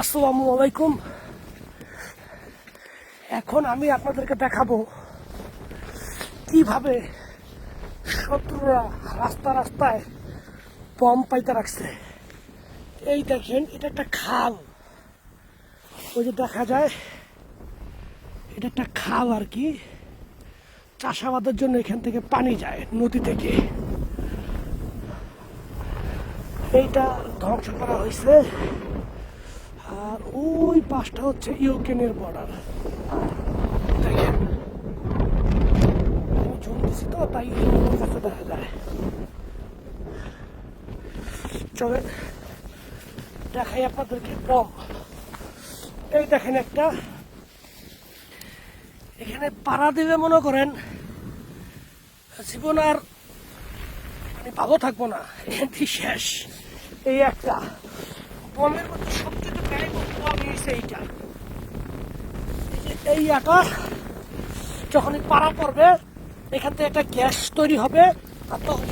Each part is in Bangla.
আসসালামু আলাইকুম এখন আমি আপনাদেরকে দেখাবো কীভাবে শত্রুরা রাস্তা রাস্তায় বম পাইতে রাখছে। এই দেখেন, এটা একটা খাল। ওই যে দেখা যায়, এটা একটা খাল আর কি। চাষাবাদের জন্য এখান থেকে পানি যায় নদী থেকে। এইটা ধ্বংস করা হয়েছে। আর ওই পাশটা হচ্ছে ইউক্রেনের বর্ডার দেখেন জুম দিছি তো, তাই দেখা যায়। চলেন দেখাই আপনাদেরকে বম এই দেখেন একটা, এখানে পাড়া দেবে মনে করেন, জীবন আর ভালো থাকব না এখানটি শেষ। এই একটা বমের মধ্যে সবচেয়ে এই যে এই আটা যখনই পাড়া পড়বে, এখান থেকে একটা গ্যাস তৈরি হবে, আর তখন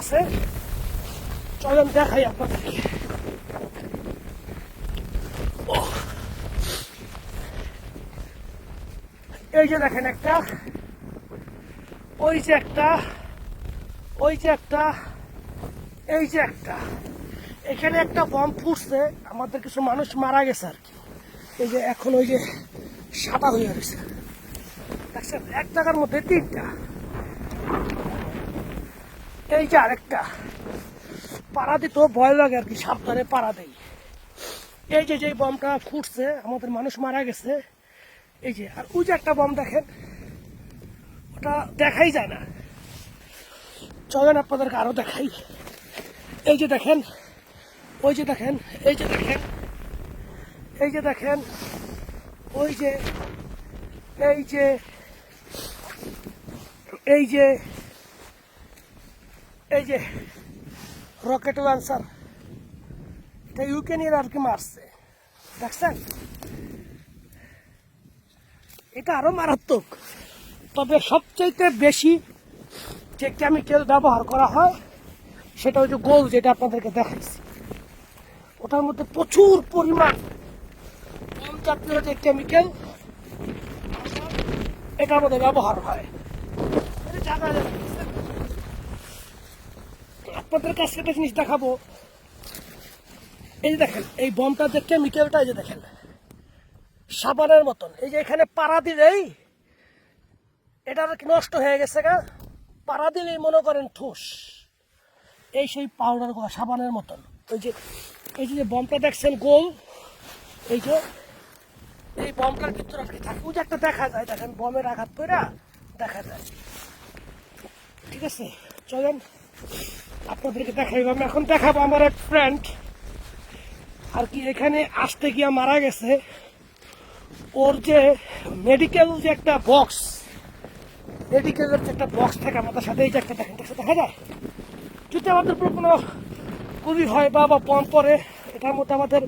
আছে। চলেন দেখাই আপনাদেরকে। এই যে দেখেন একটা, ওই যে একটা, ওই যে একটা, এই যে একটা। এখানে একটা বম ফুটছে, আমাদের কিছু মানুষ মারা গেছে আর কি। এই যে এখন ওই যে সাদা হয়ে গেছে দেখছেন এক জায়গার মধ্যে তিনটা। এই যে আরেকটা। পাড়া দিত ভয় লাগে আর কি, সাবধানে পাড়া দেই। এই যে যে বমটা ফুটছে, আমাদের মানুষ মারা গেছে। এই যে, আর ওই যে একটা বম দেখেন, ওটা দেখাই যায় না। চলেন আপনাদেরকে আরও দেখাই। এই যে দেখেন ওই যে দেখেন, এই যে দেখেন, এই যে দেখেন, ওই যে, এই যে এই যে এই যে রকেট লঞ্চার এটা ইউক্রেনিয়ার আর কি মারছে দেখছেন? এটা আরও মারাত্মক। তবে সবচাইতে বেশি যে কেমিক্যাল ব্যবহার করা হয়, সেটা হচ্ছে গোল যেটা আপনাদেরকে দেখাইছি। ওটার মধ্যে প্রচুর পরিমাণ কম জাতীয় যে কেমিক্যাল এটার মধ্যে ব্যবহার হয়? আপনাদের কাছে একটা জিনিস দেখাবো। এই যে দেখেন, এই বমটার যে কেমিক্যালটা এই যে দেখেন, সাবানের মতন। এই যে এখানে পাড়া দিলেই এটা নষ্ট হয়ে গেছে গা। পাড়া দিলেই মনে করেন ঠোস। এই সেই পাউডার করা সাবানের মতন। ওই যে এই যে বমটা দেখছেন গোল এই যে, এই বমটার ভিতরে আর কি থাকে। ওই যে একটা দেখা যায়, দেখেন, বমের আঘাত পড়া দেখা যায়। ঠিক আছে, চলেন। আপনাদেরকে দেখাইব। আমি এখন দেখাবো আমার এক ফ্রেন্ড আর কি, এখানে আসতে গিয়া মারা গেছে। ওর যে মেডিকেল যে একটা বক্স মেডিকেলের যে একটা বক্স থাকে আমাদের সাথে, এই যে একটা দেখেন দেখা যায়? যদি আমাদের উপর কোনো গুলি হয় বা বা পম পরে। এটার মধ্যে আমাদের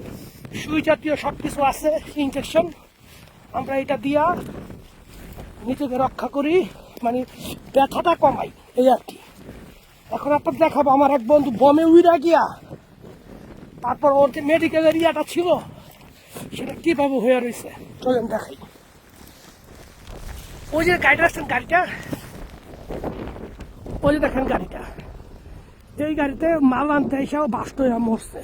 সুই জাতীয় সব কিছু আছে ইনজেকশন আমরা এটা দিয়া নিজেকে রক্ষা করি মানে ব্যথাটা কমাই, এই আর কি। এখন আপনার দেখাবো, আমার এক বন্ধু বমে উইরা গিয়া, তারপর ওর যে মেডিকেলের ইয়াটা ছিল, সেটা কীভাবে হয়ে রয়েছে, চলেন দেখাই। ওই যে গাড়িটা আসছেন গাড়িটা? ওই যে দেখেন গাড়িটা। এই গাড়িতে মাল আনতে বাস্ত হয়ে মরছে।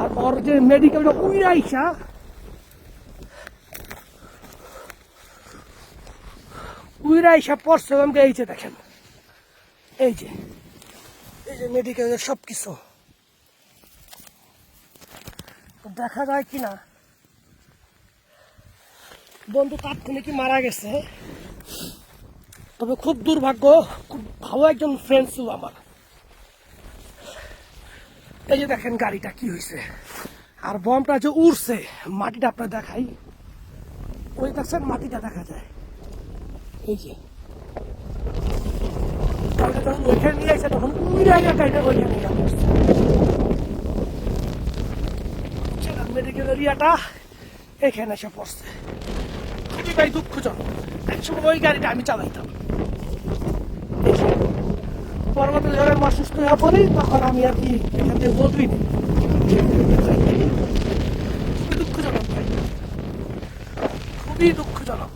আর ওর যে মেডিকেলটা উইরা আইসা উইরা আইসা পড়ছে আমাকে এই যে দেখেন, এই যে এই যে মেডিকেলের সব কিছু দেখা যায় কি না বন্ধু তাৎক্ষণিক মারা গেছে? তবে খুব দুর্ভাগ্য, খুব ভালো একজন ফ্রেন্ড ছিল আমার। এই যে দেখেন গাড়িটা কি হয়েছে আর বমটা যে উড়ছে, মাটিটা আপনার দেখাই। ওই দেখছেন মাটিটা দেখা যায়। এই যে। ওইখানে নিয়ে আসে, তখন উড়ে গাড়িটা ওইখানে নিয়ে মেডিকেল এরিয়াটা এখানে এসে পড়ছে। খুবই ভাই দুঃখজনক। একসময় ওই গাড়িটা আমি চালাইতাম। পরবর্তী যখন আমি অসুস্থ হয়ে পড়ি, তখন আমি আর কি এখান থেকে খুবই দুঃখজনক ভাই। খুবই দুঃখজনক।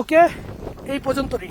ওকে, এই পর্যন্তই।